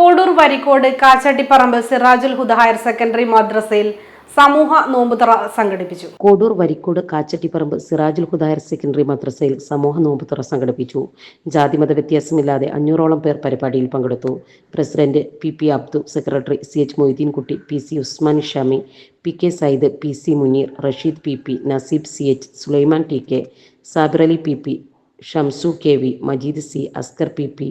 Kodur വരിക്കോട് Kachattiparamba Sirajul Huda higher secondary മദ്രസയിൽ സമൂഹ നോമ്പുതറ സംഘടിപ്പിച്ചു. കോടൂർ വരിക്കോട് കാച്ചട്ടിപ്പറമ്പ് സിറാജുൽ ഹുദ ഹയർ സെക്കൻഡറി മദ്രസയിൽ സമൂഹ നോമ്പുതറ സംഘടിപ്പിച്ചു. ജാതിമത വ്യത്യാസമില്ലാതെ അഞ്ഞൂറോളം പേർ പരിപാടിയിൽ പങ്കെടുത്തു. President P P Abdu secretary C H Moideenkutty P C Usman Shami P K Sayyid P C Muneer Rasheed P P Naseeb C H Sulaiman T K Sabir Ali P P Shamsu K V Majeed C Askar P P